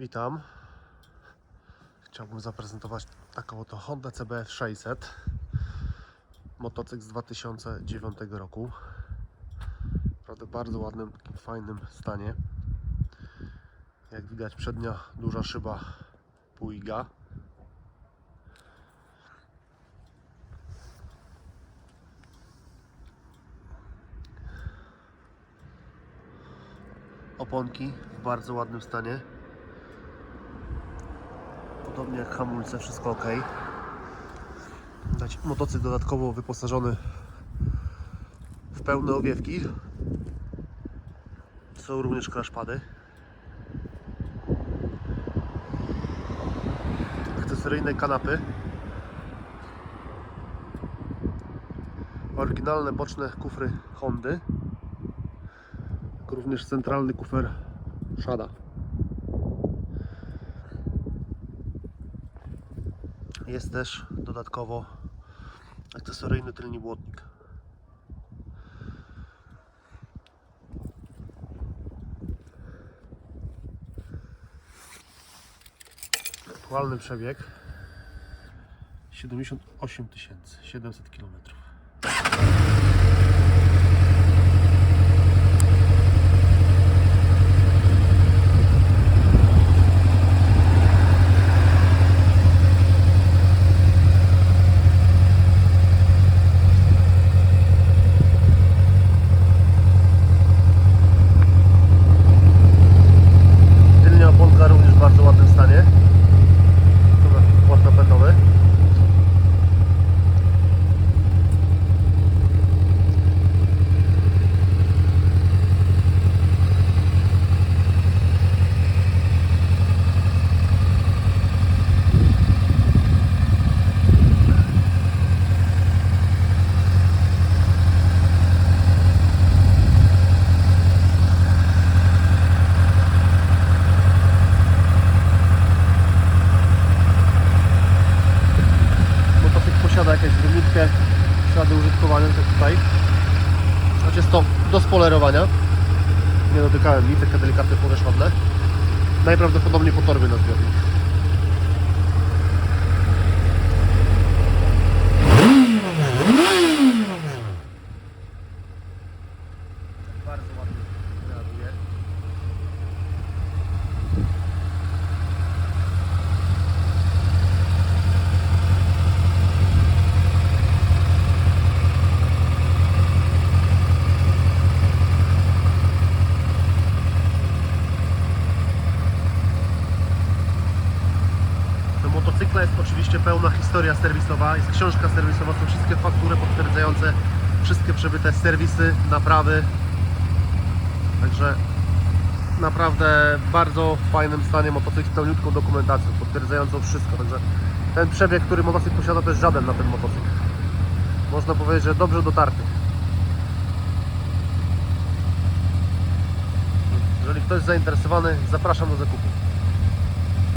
Witam. Chciałbym zaprezentować taką oto Honda CBF 600. Motocykl z 2009 roku. Naprawdę bardzo ładnym, takim fajnym stanie. Jak widać przednia duża szyba Puiga. Oponki w bardzo ładnym stanie. Podobnie jak hamulce, wszystko ok. Dać motocykl dodatkowo wyposażony w pełne owiewki. Są również crashpady. Akcesoryjne kanapy. Oryginalne boczne kufry Hondy. Również centralny kufer Shada. Jest też dodatkowo akcesoryjny tylny błotnik. Aktualny przebieg 78 700 km. Tylnia oponka również w bardzo ładnym stanie. Tu na płot napędowy. Motocykl posiada wymiotkę ślady użytkowania, tak tutaj. Choć jest to do spolerowania. Nie dotykałem nic, takie delikatne powierzchowne. Najprawdopodobniej po torby na zbiornik. Bardzo ładnie reaguje. Do motocykla jest oczywiście pełna historia serwisowa, jest książka serwisowa, są wszystkie faktury potwierdzające wszystkie przebyte serwisy, naprawy. Także naprawdę bardzo fajnym stanie motocykl z pełniutką dokumentacją, potwierdzającą wszystko. Także ten przebieg, który motocykl posiada, to jest żaden na ten motocykl. Można powiedzieć, że dobrze dotarty. Jeżeli ktoś zainteresowany, zapraszam do zakupu.